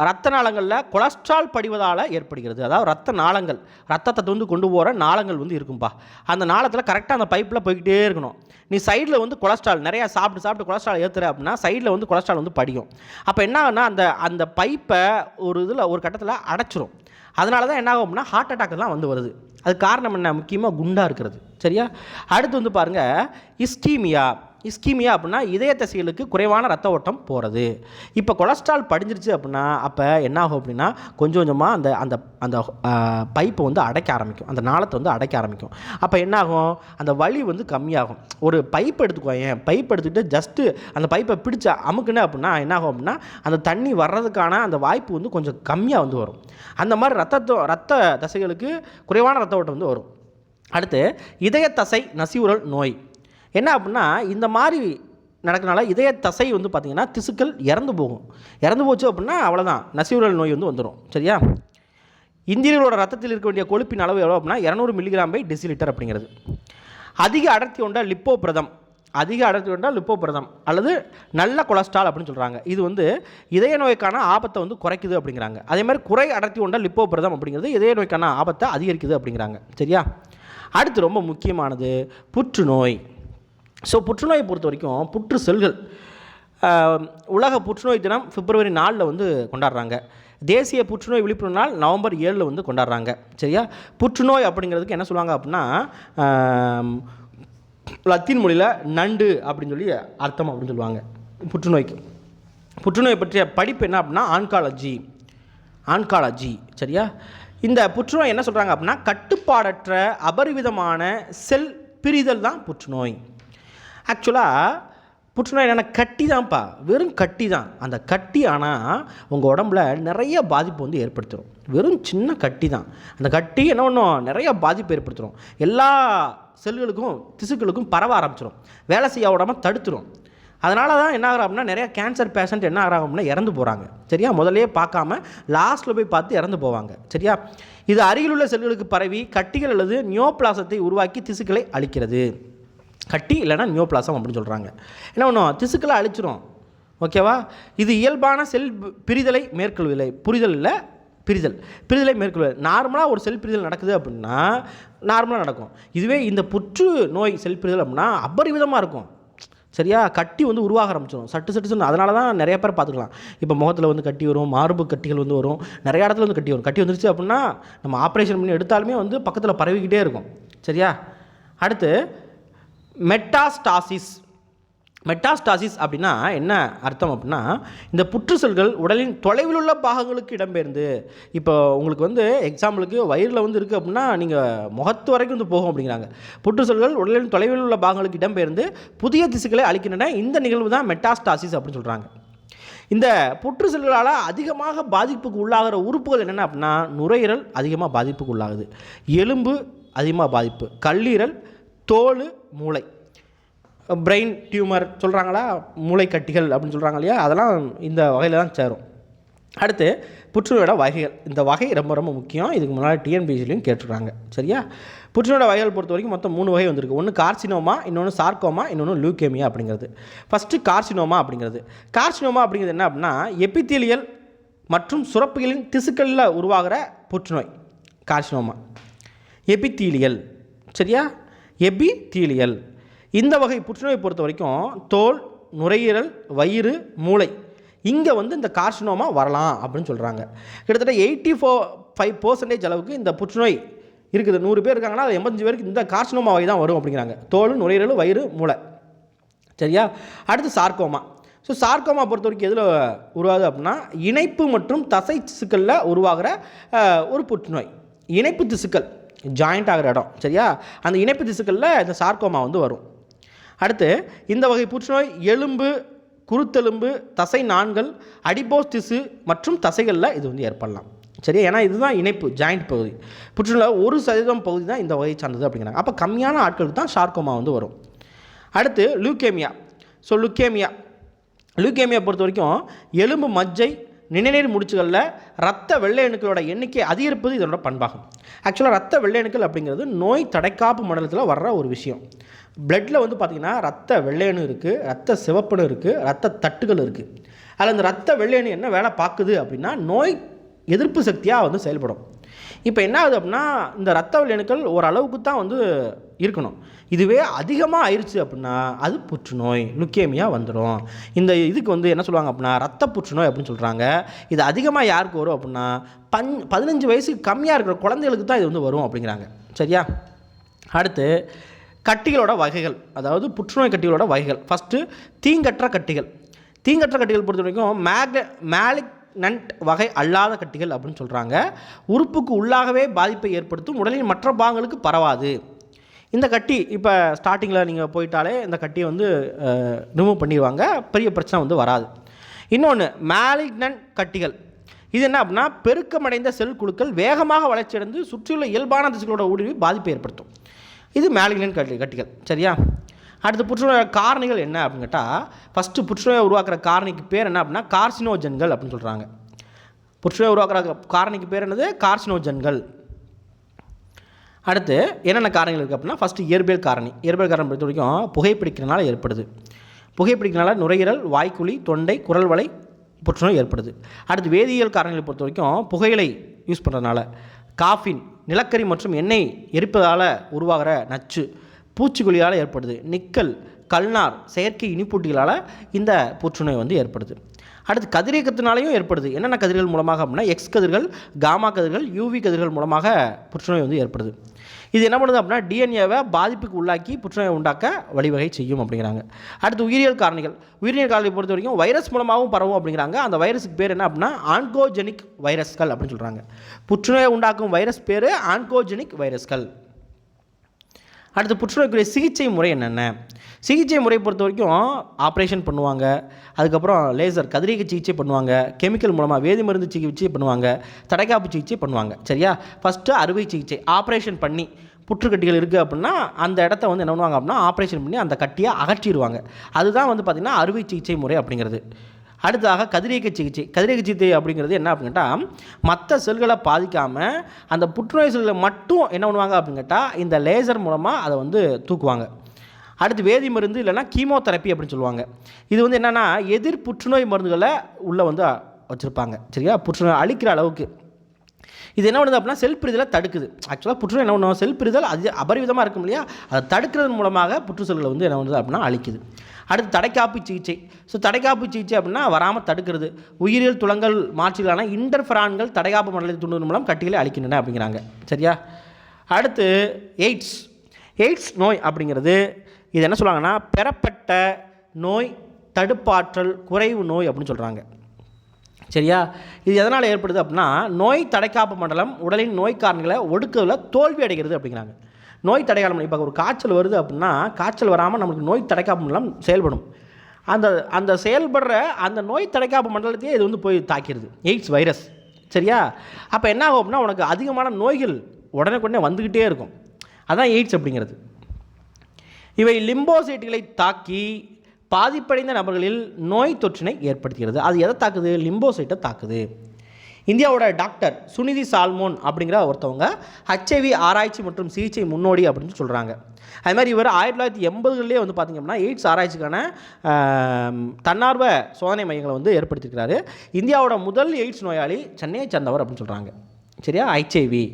ரத்த நாளங்களில் கொலஸ்ட்ரால் படிவதால் ஏற்படுகிறது. அதாவது ரத்த நாளங்கள் ரத்தத்தை வந்து கொண்டு போகிற நாளங்கள் வந்து இருக்கும்பா. அந்த நாளத்தில் கரெக்டாக அந்த பைப்பில் போய்கிட்டே இருக்கணும். நீ சைடில் வந்து கொலஸ்ட்ரால் நிறையா சாப்பிட்டு சாப்பிட்டு கொலஸ்ட்ரால் ஏற்றுற அப்படின்னா சைடில் வந்து கொலஸ்ட்ரால் வந்து படியும். அப்போ என்ன ஆகுனா அந்த அந்த பைப்பை ஒரு இதில் ஒரு கட்டத்தில் அடைச்சிரும். அதனால தான் என்ன ஆகும் அப்படின்னா ஹார்ட் அட்டாக்லாம் வந்து வருது. அது காரணம் என்ன? முக்கியமாக குண்டாக இருக்கிறது. சரியா? அடுத்து வந்து பாருங்கள் இஸ்டீமியா இஸ்கீமியா அப்படின்னா இதய தசைகளுக்கு குறைவான ரத்த ஓட்டம் போகிறது இப்போ கொலஸ்ட்ரால் படிஞ்சிருச்சு அப்படின்னா அப்போ என்ன ஆகும் அப்படின்னா கொஞ்சம் கொஞ்சமாக அந்த அந்த அந்த பைப்பை வந்து அடைக்க ஆரம்பிக்கும். அந்த நாளத்தை வந்து அடைக்க ஆரம்பிக்கும். அப்போ என்ன ஆகும் அந்த வலி வந்து கம்மியாகும். ஒரு பைப் எடுத்துக்கோங்க பைப் எடுத்துக்கிட்டு ஜஸ்ட்டு அந்த பைப்பை பிடிச்ச அமுக்குன்னு அப்படின்னா என்ன ஆகும் அப்படின்னா அந்த தண்ணி வர்றதுக்கான அந்த வாய்ப்பு வந்து கொஞ்சம் கம்மியாக வந்து வரும். அந்த மாதிரி ரத்தத்தோ ரத்த தசைகளுக்கு குறைவான ரத்த ஓட்டம் வந்து வரும். அடுத்து இதய தசை நசிவுரல் நோய். என்ன அப்படின்னா இந்த மாதிரி நடக்கனால இதய தசை வந்து பார்த்திங்கன்னா திசுக்கள் இறந்து போகும். இறந்து போச்சு அப்படின்னா அவ்வளோதான் நசிவுரல் நோய் வந்து வந்துடும் சரியா? இந்தியர்களோட ரத்தத்தில் இருக்க வேண்டிய கொழுப்பின் அளவு எவ்வளோ அப்படின்னா இரநூறு மில்லிகிராம் பை டெசிலிட்டர் அப்படிங்கிறது. அதிக அடர்த்தி கொண்ட லிப்போபிரதம் அதிக அடர்த்தி கொண்ட லிப்போபிரதம் அல்லது நல்ல கொலஸ்ட்ரால் அப்படின்னு சொல்கிறாங்க இது வந்து இதய நோய்க்கான ஆபத்தை வந்து குறைக்குது அப்படிங்கிறாங்க. அதே மாதிரி குறை அடர்த்தி கொண்ட லிப்போபிரதம் அப்படிங்கிறது இதய நோய்க்கான ஆபத்தை அதிகரிக்குது அப்படிங்கிறாங்க. சரியா? அடுத்து ரொம்ப முக்கியமானது புற்றுநோய். ஸோ புற்றுநோயை பொறுத்த வரைக்கும் புற்று செல்கள் உலக புற்றுநோய் தினம் பிப்ரவரி நாலில் வந்து கொண்டாடுறாங்க. தேசிய புற்றுநோய் விழிப்புணர்வு நாள் நவம்பர் ஏழில் வந்து கொண்டாடுறாங்க. சரியா? புற்றுநோய் அப்படிங்கிறதுக்கு என்ன சொல்லுவாங்க அப்படின்னா லத்தீன் மொழியில் நண்டு அப்படின்னு சொல்லி அர்த்தம் அப்படின்னு சொல்லுவாங்க புற்றுநோய்க்கு. புற்றுநோய் பற்றிய படிப்பு என்ன அப்படின்னா ஆன்காலஜி ஆன்காலஜி சரியா? இந்த புற்றுநோய் என்ன சொல்கிறாங்க அப்படின்னா கட்டுப்பாடற்ற அபரிவிதமான செல் பிரிதல் தான் புற்றுநோய். ஆக்சுவலாக புற்றுநோய் என்னென்னா கட்டி தான்ப்பா வெறும் கட்டி தான் அந்த கட்டி ஆனால் உங்கள் உடம்புல நிறைய பாதிப்பு வந்து ஏற்படுத்திடும் வெறும் சின்ன கட்டி தான் அந்த கட்டி என்ன பண்ணும்? நிறைய பாதிப்பு ஏற்படுத்திடும் எல்லா செல்களுக்கும் திசுக்களுக்கும் பரவ ஆரம்பிச்சிடும் வேலை செய்ய விடாமல் தடுத்துரும். அதனால தான் என்ன ஆகிறா அப்படின்னா நிறைய கேன்சர் பேஷண்ட் என்ன ஆகிறாங்க அப்படின்னா இறந்து போகிறாங்க சரியா? முதலே பார்க்காம லாஸ்ட்டில் போய் பார்த்து இறந்து போவாங்க. சரியா? இது அருகிலுள்ள செல்களுக்கு பரவி கட்டிகள் அல்லது நியோபிளாசத்தை உருவாக்கி திசுக்களை அழிக்கிறது. கட்டி இல்லைன்னா நியோபிளாசம் அப்படின்னு சொல்கிறாங்க என்ன பண்ணும் திசுக்களை அழிச்சிரும். ஓகேவா? இது இயல்பான செல் பிரிதலை மேற்கொள்வதில்லை. புரிதல் இல்லை பிரிதல். பிரிதலை மேற்கொள்வது நார்மலாக ஒரு செல் பிரிதல் நடக்குது அப்படின்னா நார்மலாக நடக்கும். இதுவே இந்த புற்று நோய் செல் பிரிதல் அப்படின்னா அபரிவிதமாக இருக்கும். சரியா? கட்டி வந்து உருவாக ஆரம்பிச்சிடும் சட்டு சட்டு சொன்ன அதனால தான் நிறைய பேர் பார்த்துக்கலாம். இப்போ முகத்தில் வந்து கட்டி வரும் மார்பு கட்டிகள் வந்து வரும். நிறைய இடத்துல வந்து கட்டி வரும். கட்டி வந்துருச்சு அப்படின்னா நம்ம ஆப்ரேஷன் பண்ணி எடுத்தாலுமே வந்து பக்கத்தில் பரவிக்கிட்டே இருக்கும். சரியா? அடுத்து மெட்டாஸ்டாசிஸ். மெட்டாஸ்டாசிஸ் அப்படின்னா என்ன அர்த்தம் அப்படின்னா இந்த புற்று செல்கள் உடலின் தொலைவில் உள்ள பாகங்களுக்கு இடம்பெயர்ந்து இப்போ உங்களுக்கு வந்து எக்ஸாம்பிளுக்கு வயிறில் வந்து இருக்குது அப்படின்னா நீங்கள் முகத்து வரைக்கும் வந்து போகும் அப்படிங்கிறாங்க. புற்று செல்கள் உடலின் தொலைவில் உள்ள பாகங்களுக்கு இடம்பெயர்ந்து புதிய திசுக்களை அளிக்கின்றன இந்த நிகழ்வு தான் மெட்டாஸ்டாசிஸ் அப்படின்னு சொல்கிறாங்க இந்த புற்று செல்களால் அதிகமாக பாதிப்புக்கு உள்ளாகிற உறுப்புகள் என்னென்ன அப்படின்னா நுரையீரல் அதிகமாக பாதிப்புக்கு உள்ளாகுது. எலும்பு அதிகமாக பாதிப்பு. கல்லீரல் தோல் மூளை. பிரெயின் டியூமர் சொல்கிறாங்களா மூளைக்கட்டிகள் அப்படின்னு சொல்கிறாங்க இல்லையா? அதெல்லாம் இந்த வகையில் தான் சேரும். அடுத்து புற்றுநோயோட வகைகள். இந்த வகை ரொம்ப ரொம்ப முக்கியம். இதுக்கு முன்னாடி டிஎன்பிசிலையும் கேட்டுருக்காங்க. சரியா? புற்றுநோயோட வகைகள் பொறுத்த வரைக்கும் மொத்தம் மூணு வகை வந்திருக்கு. ஒன்று கார்சினோமா இன்னொன்று சார்க்கோமா இன்னொன்று லூக்கேமியா அப்படிங்கிறது. ஃபஸ்ட்டு கார்சினோமா அப்படிங்கிறது. கார்சினோமா அப்படிங்கிறது என்ன அப்படின்னா எபித்தீலியல் மற்றும் சுரப்புகளின் திசுக்களில் உருவாகிற புற்றுநோய். கார்சினோமா எபித்தீலியல் சரியா? எபித்தீலியல் இந்த வகை புற்றுநோய் பொறுத்த வரைக்கும் தோல் நுரையீரல் வயிறு மூளை இங்கே வந்து இந்த கார்சினோமா வரலாம் அப்படின்னு சொல்கிறாங்க கிட்டத்தட்ட எயிட்டி ஃபோ ஃபைவ் பர்சன்டேஜ் அளவுக்கு இந்த புற்றுநோய் இருக்குது. நூறு பேர் இருக்காங்கன்னா அது எண்பத்தஞ்சு பேருக்கு இந்த கார்சினோமா வகை தான் வரும் அப்படிங்கிறாங்க. தோல் நுரையீரல் வயிறு மூளை. சரியா? அடுத்து சார்க்கோமா. ஸோ சார்க்கோமா பொறுத்த வரைக்கும் எதில் உருவாகுது அப்படின்னா இணைப்பு மற்றும் தசை திசுக்களில் உருவாகிற ஒரு புற்றுநோய். இணைப்பு திசுக்கள். ஜாயிண்ட் ஆகிற இடம் சரியா? அந்த இணைப்பு திசுக்களில் இந்த சார்க்கோமா வந்து வரும். அடுத்து இந்த வகை புற்றுநோய் எலும்பு குருத்தெலும்பு தசை நான்கள் அடிபோஸ் திசு மற்றும் தசைகளில் இது வந்து ஏற்படலாம். சரியா? ஏன்னா இதுதான் இணைப்பு ஜாயிண்ட் பகுதி. புற்றுநோய் ஒரு சதவீதம் பகுதி தான் இந்த வகையை சார்ந்தது அப்படிங்கிறாங்க. அப்போ கம்மியான ஆட்களுக்கு தான் சார்க்கோமா வந்து வரும். அடுத்து லூக்கேமியா ஸோ லுக்கேமியா லூக்கேமியா பொறுத்த வரைக்கும் எலும்பு மஜ்ஜை நிணநீர் முடிச்சுகளில் ரத்த வெள்ளை அணுக்களோட எண்ணிக்கை அதிகரிப்பது இதனோட பண்பாகும். ஆக்சுவலாக ரத்த வெள்ளை அணுக்கள் அப்படிங்கிறது நோய் தடைக்காப்பு மண்டலத்தில் வர்ற ஒரு விஷயம். பிளட்டில் வந்து பார்த்திங்கன்னா ரத்த வெள்ளையணு இருக்குது ரத்த சிவப்பணு இருக்குது ரத்த தட்டுகள் இருக்குது அதில் இந்த ரத்த வெள்ளையணு என்ன வேலை பார்க்குது அப்படின்னா நோய் எதிர்ப்பு சக்தியாக வந்து செயல்படும். இப்போ என்ன ஆகுது அப்படின்னா இந்த ரத்த வெள்ளணுக்கள் ஓரளவுக்கு தான் வந்து இருக்கணும். இதுவே அதிகமாக ஆயிடுச்சு அப்படின்னா அது புற்றுநோய் லுக்கேமியா வந்துடும் இந்த இதுக்கு வந்து என்ன சொல்லுவாங்க அப்படின்னா ரத்த புற்றுநோய் அப்படின்னு சொல்கிறாங்க இது அதிகமாக யாருக்கு வரும் அப்படின்னா பன் பதினஞ்சு வயசுக்கு கம்மியாக இருக்கிற குழந்தைகளுக்கு தான் இது வந்து வரும் அப்படிங்கிறாங்க. சரியா? அடுத்து கட்டிகளோட வகைகள். அதாவது புற்றுநோய் கட்டிகளோட வகைகள். ஃபஸ்ட்டு தீங்கற்ற கட்டிகள். தீங்கற்ற கட்டிகள் பொறுத்த வரைக்கும் மேக்ன மேலிக்னன்ட் வகை அல்லாத கட்டிகள் அப்படின்னு சொல்கிறாங்க உறுப்புக்கு உள்ளாகவே பாதிப்பை ஏற்படுத்தும் உடலின் மற்ற பாகங்களுக்கு பரவாது. இந்த கட்டி இப்போ ஸ்டார்டிங்கில் நீங்கள் போயிட்டாலே இந்த கட்டியை வந்து ரிமூவ் பண்ணிடுவாங்க. பெரிய பிரச்சனை வந்து வராது. இன்னொன்று மேலிக்னன்ட் கட்டிகள். இது என்ன அப்படின்னா பெருக்கமடைந்த செல் குழுக்கள் வேகமாக வளர்ச்சியடைந்து சுற்றியுள்ள இயல்பான திசுக்களோட ஊடுருவி பாதிப்பை ஏற்படுத்தும். இது மேலிக்னன்ட் கட்டி கட்டிகள். சரியா? அடுத்து புற்றுநோய் காரணிகள் என்ன அப்படின்னு கேட்டால் ஃபஸ்ட்டு புற்றுநோயை உருவாக்குற காரணிக்கு பேர் என்ன அப்படின்னா கார்சினோஜன்கள் அப்படின்னு சொல்கிறாங்க புற்றுநோய் உருவாக்குற காரணிக்கு பேர் என்னது? கார்சினோஜன்கள். அடுத்து என்னென்ன காரணிகள் இருக்குது அப்படின்னா ஃபஸ்ட்டு இயற்பியல் காரணி. இயற்பியல் காரணம் பொறுத்த வரைக்கும் புகைப்பிடிக்கிறனால ஏற்படுது. புகைப்பிடிக்கிறனால நுரையீரல் வாய்க்குழி தொண்டை குரல் வலை புற்றுநோய் ஏற்படுது. அடுத்து வேதியியல் காரணிகளை பொறுத்த வரைக்கும் புகையிலை யூஸ் பண்ணுறதுனால காஃபின் நிலக்கரி மற்றும் எண்ணெய் எரிப்பதால் உருவாகிற நச்சு. பூச்சிக்கொல்லியால் ஏற்படுது. நிக்கல் கல்நார் செயற்கை இனிப்பூட்டிகளால் இந்த புற்றுநோய் வந்து ஏற்படுது. அடுத்து கதிரியக்கத்தினாலையும் ஏற்படுது. என்னென்ன கதிர்கள் மூலமாக அப்படின்னா எக்ஸ் கதிர்கள் காமா கதிர்கள் யூவி கதிர்கள் மூலமாக புற்றுநோய் வந்து ஏற்படுது. இது என்ன பண்ணுது அப்படின்னா டிஎன்ஏவை பாதிப்புக்கு உள்ளாக்கி புற்றுநோயை உண்டாக்க வழிவகை செய்யும் அப்படிங்கிறாங்க. அடுத்து உயிரியல் காரணிகள். உயிரியல் காரணிகளை பொறுத்த வரைக்கும் வைரஸ் மூலமாகவும் பரவும் அப்படிங்கிறாங்க. அந்த வைரஸுக்கு பேர் என்ன அப்படின்னா ஆன்கோஜெனிக் வைரஸ்கள் அப்படின்னு சொல்கிறாங்க புற்றுநோயை உண்டாக்கும் வைரஸ் பேர் ஆன்கோஜெனிக் வைரஸ்கள். அடுத்து புற்றுநோய்க்குரிய சிகிச்சை முறை என்னென்ன? சிகிச்சை முறை பொறுத்த வரைக்கும் ஆப்ரேஷன் பண்ணுவாங்க. அதுக்கப்புறம் லேசர் கதிரீக சிகிச்சை பண்ணுவாங்க. கெமிக்கல் மூலமாக வேதி மருந்து சிகிச்சை பண்ணுவாங்க. தடைக்காப்பு சிகிச்சை பண்ணுவாங்க. சரியா? ஃபஸ்ட்டு அறுவை சிகிச்சை ஆப்ரேஷன் பண்ணி புற்றுக்கட்டிகள் இருக்குது அப்படின்னா அந்த இடத்த வந்து என்ன பண்ணுவாங்க அப்படின்னா ஆப்ரேஷன் பண்ணி அந்த கட்டியை அகற்றிடுவாங்க. அதுதான் வந்து பார்த்திங்கன்னா அறுவை சிகிச்சை முறை அப்படிங்கிறது. அடுத்ததாக கதிரியக்க சிகிச்சை. கதிரியக்க சிகிச்சை அப்படிங்கிறது என்ன அப்படின்னு கேட்டால் மற்ற செல்களை பாதிக்காமல் அந்த புற்றுநோய் செல்களை மட்டும் என்ன பண்ணுவாங்க அப்படின்னு கேட்டால் இந்த லேசர் மூலமாக அதை வந்து தூக்குவாங்க. அடுத்து வேதி மருந்து இல்லைன்னா கீமோதெரப்பி அப்படின்னு சொல்லுவாங்க. இது வந்து என்னென்னா எதிர் புற்றுநோய் மருந்துகளை உள்ளே வந்து வச்சுருப்பாங்க. சரியா? புற்றுநோய் அழிக்கிற அளவுக்கு. இது என்ன பண்ணுது அப்படின்னா செல் பிரிதலை தடுக்குது ஆக்சுவலாக புற்றுநோய் என்ன பண்ணுவோம் செல் பிரிதல் அது அபரிவிதமாக இருக்கும் இல்லையா? அதை தடுக்கிறது மூலமாக புற்று செல்களை வந்து என்ன பண்ணுது அப்படின்னா அழிக்குது. அடுத்து தடைக்காப்பு சிகிச்சை. ஸோ தடைக்காப்பு சிகிச்சை அப்படின்னா வராமல் தடுக்கிறது. உயிரியல் துளங்கள் மாற்றிகளான இன்டர்ஃபரான்கள் தடைக்காப்பு மண்டலத்தை தூண்டுவதன் மூலம் கட்டிகளை அழிக்கின்றன அப்படிங்கிறாங்க. சரியா? அடுத்து எய்ட்ஸ். எய்ட்ஸ் நோய் அப்படிங்கிறது இது என்ன சொல்லுவாங்கன்னா பெறப்பட்ட நோய் தடுப்பாற்றல் குறைவு நோய் அப்படின்னு சொல்கிறாங்க சரியா? இது எதனால் ஏற்படுது அப்படின்னா நோய் தடைக்காப்பு மண்டலம் உடலின் நோய் காரணங்களை ஒடுக்குவதில் தோல்வி அடைகிறது அப்படிங்கிறாங்க. நோய் தடைக்காலம் இப்போ ஒரு காய்ச்சல் வருது அப்படின்னா காய்ச்சல் வராமல் நம்மளுக்கு நோய் தடைக்காப்பு மண்டலம் செயல்படும். அந்த அந்த செயல்படுற அந்த நோய் தடைக்காப்பு மண்டலத்தையே இது வந்து போய் தாக்கிடுது எய்ட்ஸ் வைரஸ். சரியா? அப்போ என்ன ஆகும் அப்படின்னா உனக்கு அதிகமான நோய்கள் உடனே வந்துக்கிட்டே இருக்கும். அதான் எய்ட்ஸ் அப்படிங்கிறது. இவை லிம்போசைட்டுகளை தாக்கி பாதிப்படைந்த நபர்களில் நோய் தொற்றினை ஏற்படுத்துகிறது. அது எதை தாக்குது? லிம்போசைட்டை தாக்குது. இந்தியாவோட டாக்டர் சுனிதி சால்மோன் அப்படிங்கிற ஒருத்தவங்க ஹச்ஐவி ஆராய்ச்சி மற்றும் சிகிச்சை முன்னோடி அப்படின்னு சொல்கிறாங்க அது மாதிரி இவர் ஆயிரத்தி தொள்ளாயிரத்தி எண்பதுகளிலே வந்து பார்த்திங்க அப்படின்னா எய்ட்ஸ் ஆராய்ச்சிக்கான தன்னார்வ சோதனை மையங்களை வந்து ஏற்படுத்தியிருக்கிறாரு. இந்தியாவோட முதல் எய்ட்ஸ் நோயாளி சென்னையை சேர்ந்தவர் அப்படின்னு சொல்கிறாங்க சரியா? ஹெச்ஐவி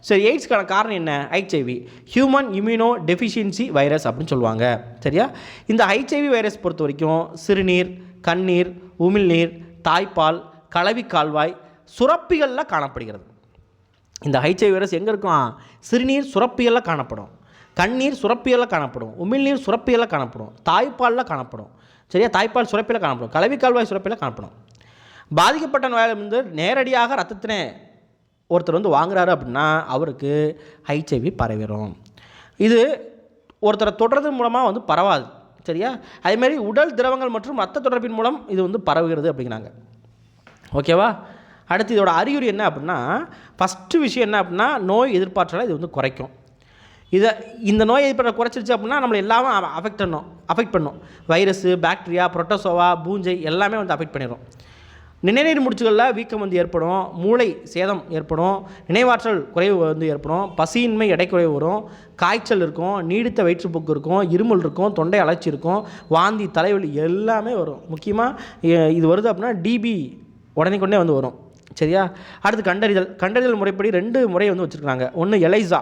சரி எய்ட்ஸ்க்கான காரணம் என்ன? HIV human immunodeficiency virus அப்படின்னு சொல்லுவாங்க. சரியா? இந்த ஹைச்ஐவி வைரஸ் பொறுத்த வரைக்கும் சிறுநீர் கண்ணீர் உமிழ்நீர் தாய்ப்பால் கலவி கால்வாய் சுரப்பிகளில் காணப்படுகிறது. இந்த ஹைச்ஐவி வைரஸ் எங்கே இருக்கும்? சிறுநீர் சுரப்பிகளில் காணப்படும். கண்ணீர் சுரப்பிகளில் காணப்படும். உமிழ்நீர் சுரப்பிகளில் காணப்படும். தாய்ப்பாலில் காணப்படும். சரியா? தாய்ப்பால் சுரப்பியில் காணப்படும். கலவி கால்வாய் சுரப்பியில் காணப்படும். பாதிக்கப்பட்ட நோயாளி வந்து நேரடியாக ரத்தத்தினே ஒருத்தர் வந்து வாங்குறாரு அப்படின்னா அவருக்கு ஹைச்ஐவி பரவிடும் இது ஒருத்தரை தொடர்றது மூலமாக வந்து பரவாது சரியா? அதேமாதிரி உடல் திரவங்கள் மற்றும் ரத்த தொடர்பின் மூலம் இது வந்து பரவுகிறது அப்படிங்கிறாங்க. ஓகேவா? அடுத்து இதோட அறிகுறி என்ன அப்படின்னா ஃபஸ்ட்டு விஷயம் என்ன அப்படின்னா நோய் எதிர்ப்பாற்றலை இது வந்து குறைக்கும். இதை இந்த நோய் எதிர்ப்பு குறைச்சிருச்சு அப்படின்னா நம்மளை எல்லாமே அஃபெக்ட் பண்ணும் அஃபெக்ட் பண்ணும். வைரஸு பாக்டீரியா புரோட்டோசோவா பூஞ்சை எல்லாமே வந்து அஃபெக்ட் பண்ணிடும் நினைநீர் முடிச்சுகளில் வீக்கம் வந்து ஏற்படும் மூளை சேதம் ஏற்படும் நினைவாற்றல் குறைவு வந்து ஏற்படும் பசியின்மை எடை குறைவு வரும் காய்ச்சல் இருக்கும் நீடித்த வயிற்றுப்போக்கு இருக்கும் இருமல் இருக்கும் தொண்டை அலைச்சி இருக்கும் வாந்தி தலைவலி எல்லாமே வரும். முக்கியமாக இது வருது அப்படின்னா டிபி உடனே கொண்டே வந்து வரும். சரியா? அடுத்து கண்டறிதல். கண்டறிதல் முறைப்படி ரெண்டு முறை வந்து வச்சுருக்காங்க. ஒன்று எலைசா.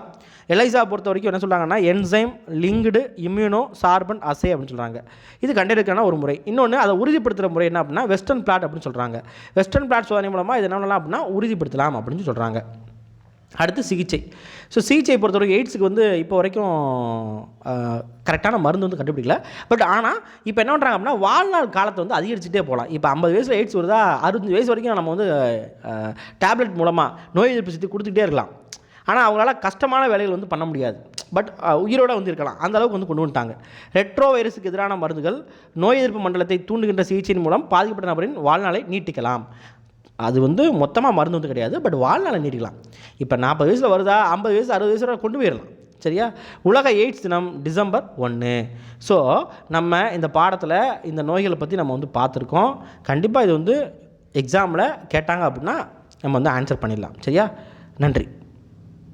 எலைசா பொறுத்த வரைக்கும் என்ன சொல்கிறாங்கன்னா enzyme linked immunosorbent assay அப்படின்னு சொல்கிறாங்க இது கண்டெடுக்கான ஒரு முறை. இன்னொன்று அதை உறுதிப்படுத்துகிற முறை என்ன அப்படின்னா வெஸ்டர்ன் பிளாட் அப்படின்னு சொல்கிறாங்க வெஸ்டர்ன் பிளாட் சோதனை மூலமாக இது என்ன பண்ணலாம் அப்படின்னா உறுதிப்படுத்தலாம் அப்படின்னு சொல்கிறாங்க அடுத்து சிகிச்சை. ஸோ சிகிச்சையை பொறுத்தவரைக்கும் எய்ட்ஸுக்கு வந்து இப்போ வரைக்கும் கரெக்டான மருந்து வந்து கண்டுபிடிக்கல. பட் ஆனால் இப்போ என்ன பண்ணுறாங்க அப்படின்னா வாழ்நாள் காலத்தை வந்து அதிகரிச்சுட்டே போகலாம். இப்போ ஐம்பது வயசில் எய்ட்ஸ் வருதா அறுபத்தஞ்சு வயசு வரைக்கும் நம்ம வந்து டேப்லெட் மூலமாக நோய் எதிர்ப்பு சக்தி கொடுத்துக்கிட்டே இருக்கலாம். ஆனால் அவங்களால கஷ்டமான வேலைகள் வந்து பண்ண முடியாது. பட் உயிரோட வந்து இருக்கலாம். அந்த அளவுக்கு வந்து கொண்டு வந்துட்டாங்க. ரெட்ரோ வைரஸுக்கு எதிரான மருந்துகள் நோய் எதிர்ப்பு மண்டலத்தை தூண்டுகின்ற சிகிச்சையின் மூலம் பாதிக்கப்பட்ட நபரின் வாழ்நாளை நீட்டிக்கலாம். அது வந்து மொத்தமாக மருந்து வந்து கிடையாது. பட் வாழ்நாளை நீட்டிக்கலாம். இப்போ நாற்பது வயசில் வருதா ஐம்பது வயசு அறுபது வயசு வரை கொண்டு போயிடலாம். சரியா? உலக எய்ட்ஸ் தினம் டிசம்பர் ஒன்று ஸோ நம்ம இந்த பாடத்தில் இந்த நோய்களை பற்றி நம்ம வந்து பார்த்துருக்கோம். கண்டிப்பாக இது வந்து எக்ஸாமில் கேட்டாங்க அப்படின்னா நம்ம வந்து ஆன்சர் பண்ணிடலாம். சரியா? நன்றி.